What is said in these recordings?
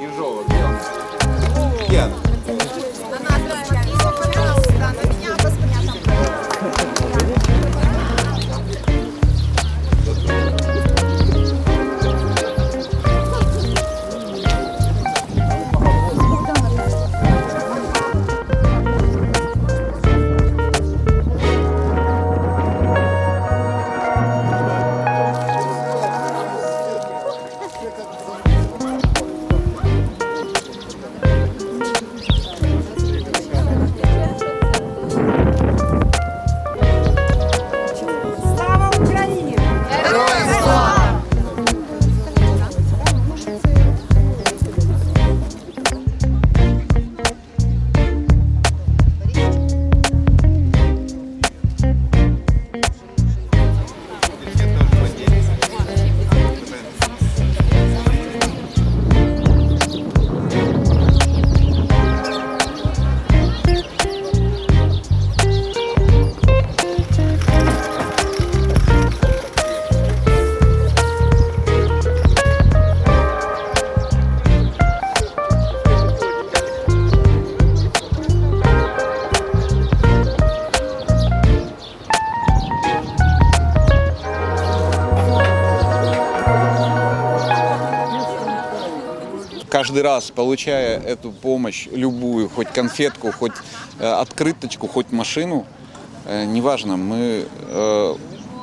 Їжовик. Є. каждый раз, получая эту помощь, любую, хоть конфетку, хоть э, открыточку, хоть машину, э, неважно, мы э,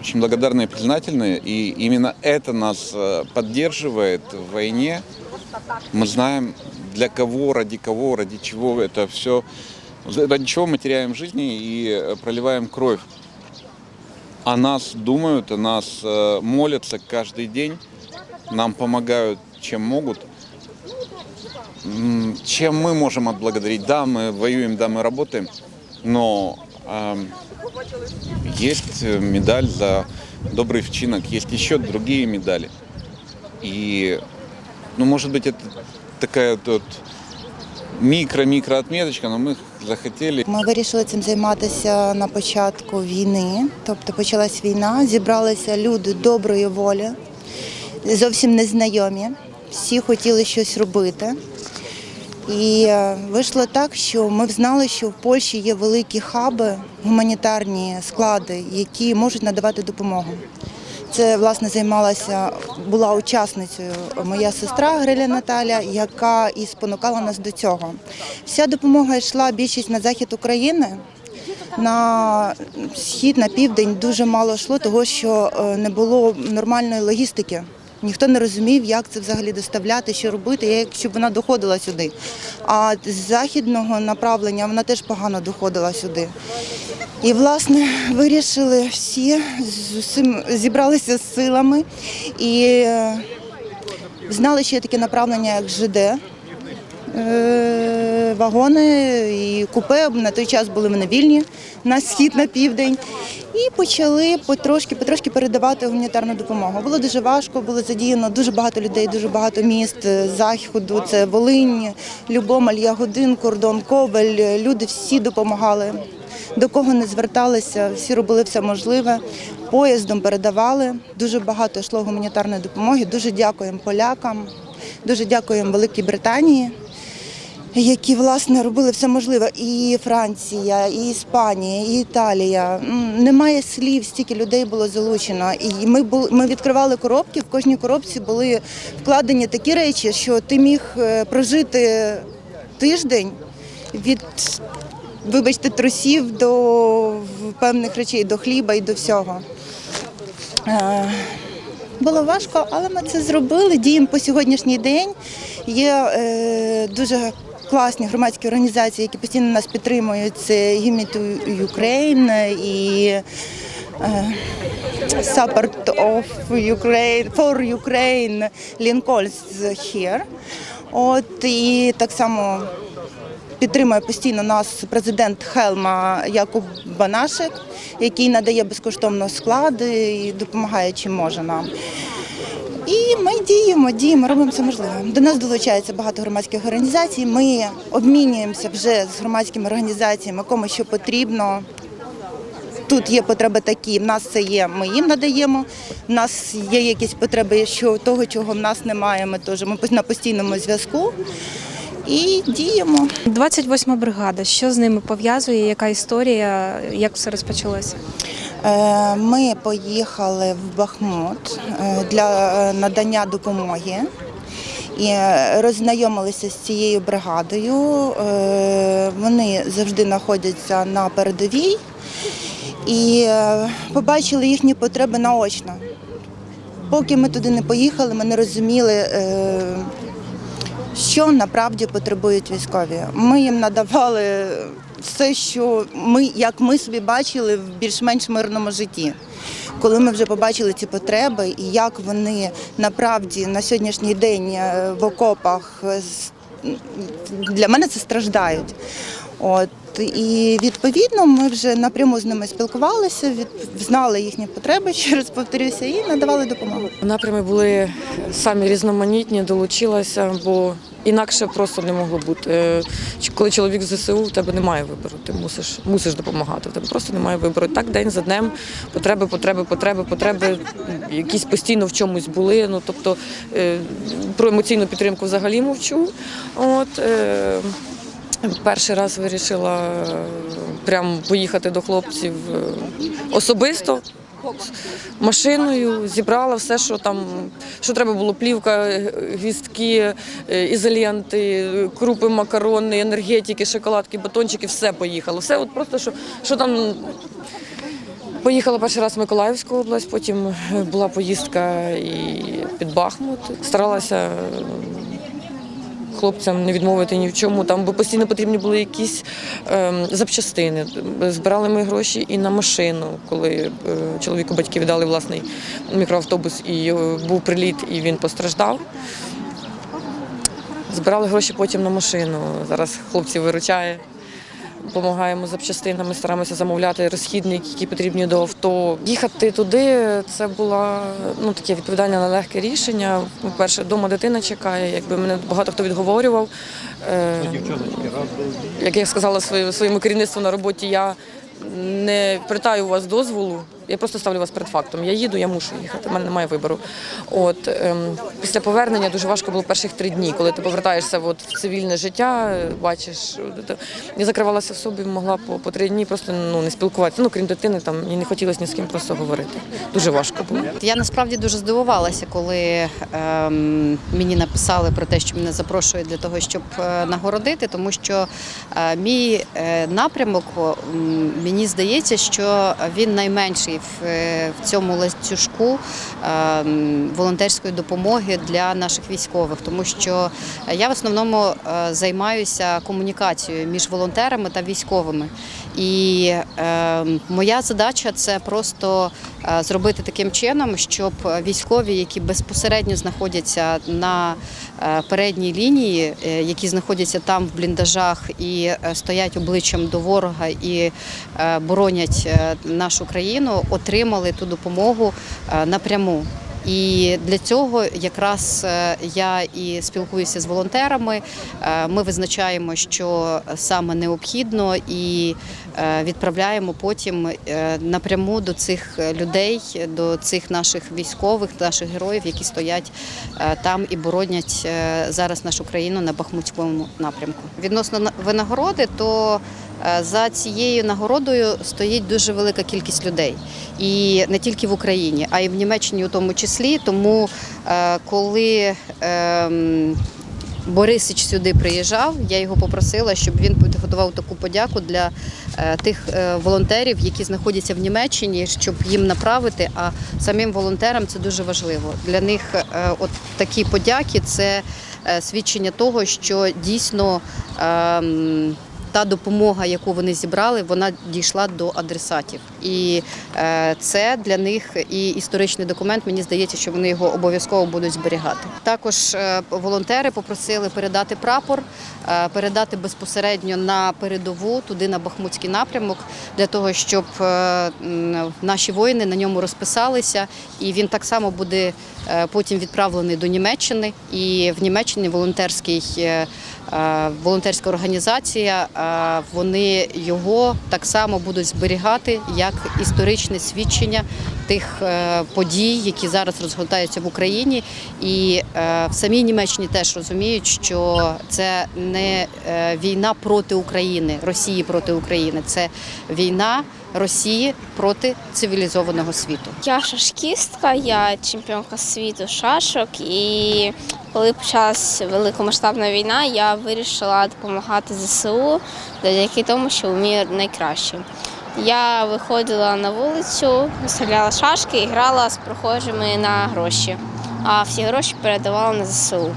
очень благодарны и признательны, и именно это нас поддерживает в войне. Мы знаем, для кого, ради кого, ради чего это все, ради чего мы теряем жизни и проливаем кровь. О нас думают, о нас молятся каждый день, нам помогают, чем могут. М, Чем мы можем отблагодарить? Да, мы воюем, да, мы работаем, но эм, есть э, медаль за добрый вчинок, есть еще другие медали. И, ну, может быть, это такая вот микро-микро отметочка, но мы захотели Ми вирішили цим займатися на початку війни, тобто почалась війна, зібралися люди доброї волі, зовсім незнайомі. Всі хотіли щось робити. І е, вийшло так, що ми знали, що в Польщі є великі хаби, гуманітарні склади, які можуть надавати допомогу. Це власне займалася, була учасницею моя сестра Гриля Наталя, яка і спонукала нас до цього. Вся допомога йшла більшість на захід України. На схід, на південь дуже мало йшло, того що е, не було нормальної логістики. Ніхто не розумів, як це взагалі доставляти, що робити, як щоб вона доходила сюди. А з західного направлення вона теж погано доходила сюди. І, власне, вирішили всі з усім зібралися з силами і е, знали, що є таке направлення, як ЖД. Вагони і купе на той час були вони вільні на схід, на південь. І почали потрошки, потрошки передавати гуманітарну допомогу. Було дуже важко, було задіяно дуже багато людей, дуже багато міст е, заходу. Це Волинь, Любомель, Ягодин, Кордон, Ковель. Люди всі допомагали. До кого не зверталися, всі робили все можливе. Поїздом передавали. Дуже багато йшло гуманітарної допомоги. Дуже дякуємо полякам, дуже дякуємо Великій Британії які власне робили все можливе. І Франція, і Іспанія, і Італія. Немає слів, стільки людей було залучено. І ми були, ми відкривали коробки. В кожній коробці були вкладені такі речі, що ти міг е, прожити тиждень від. Вибачте, трусів до певних речей, до хліба і до всього. Е, було важко, але ми це зробили. Діємо по сьогоднішній день. Є е, дуже класні громадські організації, які постійно нас підтримують. Це to Ukraine і е, Support of Ukraine for Ukraine Lincoln's here. От і так само Підтримує постійно нас президент Хелма Якуб Банашик, який надає безкоштовно склади і допомагає чим може нам. І ми діємо, діємо, робимо все можливе. До нас долучається багато громадських організацій. Ми обмінюємося вже з громадськими організаціями, кому що потрібно. Тут є потреби такі, в нас це є, ми їм надаємо. В нас є якісь потреби, що того, чого в нас немає. Ми теж ми на постійному зв'язку і діємо. 28 бригада. Що з ними пов'язує? Яка історія? Як все розпочалося? Е, Ми поїхали в Бахмут е, для е, надання допомоги і роззнайомилися з цією бригадою. Вони завжди знаходяться на передовій і побачили їхні потреби наочно. Поки ми туди не поїхали, ми не розуміли. Що направді потребують військові. Ми їм надавали все, що ми, як ми собі бачили в більш-менш мирному житті. Коли ми вже побачили ці потреби і як вони направді на сьогоднішній день е, в окопах е, для мене це страждають. От і відповідно ми вже напряму з ними спілкувалися, від, знали їхні потреби, ще повторюся, і надавали допомогу. Напрями були самі різноманітні, долучилася, бо інакше просто не могло бути. Е, Коли чоловік з ЗСУ, в тебе немає вибору, ти мусиш, мусиш допомагати. В тебе просто немає вибору. Так день за днем потреби, потреби, потреби, потреби якісь постійно в чомусь були. Ну тобто е, про емоційну підтримку взагалі мовчу. От, е, Перший раз вирішила е, прям поїхати до хлопців е, особисто, машиною, зібрала все, що там, що треба було, плівка, е, гвіздки, е, крупи, макарони, енергетики, шоколадки, батончики, все поїхало. Все от просто, що, що там Поїхала перший раз в Миколаївську область, потім була поїздка і під Бахмут. Старалася хлопцям не відмовити ні в чому. Там бо постійно потрібні були якісь е, запчастини. Збирали ми гроші і на машину, коли е, чоловіку батьки віддали власний мікроавтобус і е, був приліт, і він постраждав. Збирали гроші потім на машину. Зараз хлопці виручає. Допомагаємо запчастинами, стараємося замовляти розхідники, які потрібні до авто. Їхати туди це було ну, таке відповідальне нелегке рішення. По-перше, вдома дитина чекає, якби мене багато хто відговорював. Е, як я сказала своє- своєму керівництву на роботі, я не питаю у вас дозволу, я просто ставлю вас перед фактом. Я їду, я мушу їхати, в мене немає вибору. От ем, після повернення дуже важко було перших три дні, коли ти повертаєшся от, в цивільне життя, е, бачиш. е, Я закривалася в собі, могла по, по три дні просто ну, не спілкуватися. Ну, крім дитини, там мені не хотілося ні з ким просто говорити. Дуже важко було. Я насправді дуже здивувалася, коли ем, мені написали про те, що мене запрошують для того, щоб е, нагородити, тому що е, мій е, напрямок, м, мені здається, що він найменший в, е, в цьому ланцюжку ем, волонтерської допомоги для наших військових, тому що я в основному е, займаюся комунікацією між волонтерами та військовими. І е, моя задача це просто е, зробити таким чином, щоб військові, які безпосередньо знаходяться на е, передній лінії, е, які знаходяться там в бліндажах і стоять обличчям до ворога і боронять нашу країну, отримали ту допомогу напряму. І для цього якраз е, я і спілкуюся з волонтерами. Е, Ми визначаємо, що саме необхідно, і е, відправляємо потім напряму до цих людей, до цих наших військових, наших героїв, які стоять там і боронять зараз нашу країну на Бахмутському напрямку. Відносно на- винагороди, то За цією нагородою стоїть дуже велика кількість людей, і не тільки в Україні, а й в Німеччині у тому числі. Тому е, коли ем, Борисич сюди приїжджав, я його попросила, щоб він підготував таку подяку для е, тих е, волонтерів, які знаходяться в Німеччині, щоб їм направити. А самим волонтерам це дуже важливо. Для них е, от такі подяки це е, свідчення того, що дійсно. Та допомога, яку вони зібрали, вона дійшла до адресатів. І е, це для них і історичний документ. Мені здається, що вони його обов'язково будуть зберігати. Також е, волонтери попросили передати прапор, е, передати безпосередньо на передову, туди на Бахмутський напрямок, для того, щоб наші воїни на ньому розписалися. І він так само буде потім відправлений до Німеччини. І в Німеччині волонтерський. е, е, Волонтерська організація, е, вони його так само будуть зберігати як історичне свідчення тих е, подій, які зараз розгортаються в Україні. І е, в самій Німеччині теж розуміють, що це не е, війна проти України, Росії проти України, це війна Росії проти цивілізованого світу. Я шашкістка, я чемпіонка світу шашок. І коли почалась великомасштабна війна, я вирішила допомагати ЗСУ завдяки тому, що вмію найкраще. Я виходила на вулицю, стріляла шашки і грала з прохожими на гроші. А всі гроші передавала на ЗСУ.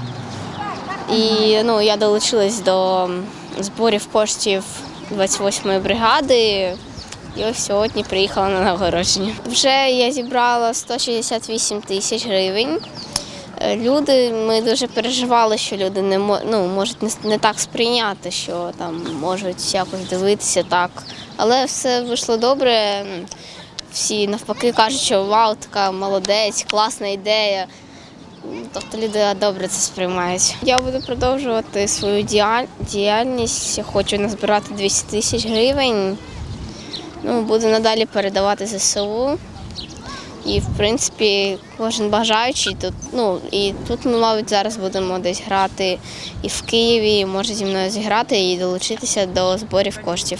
І ну, я долучилась до зборів коштів 28-ї бригади. І ось сьогодні приїхала на нагородження. Вже я зібрала 168 тисяч гривень. Е, Люди, ми дуже переживали, що люди не ну, можуть не, не так сприйняти, що там можуть якось дивитися так. Але все вийшло добре. Всі навпаки кажуть, що вау, така молодець, класна ідея. Тобто люди добре це сприймають. Я буду продовжувати свою діяльність. Я хочу назбирати 200 тисяч гривень. Ну, буду надалі передавати ЗСУ. І, в принципі, кожен бажаючий тут, ну і тут ми, мабуть, зараз будемо десь грати і в Києві, і може зі мною зіграти і долучитися до зборів коштів.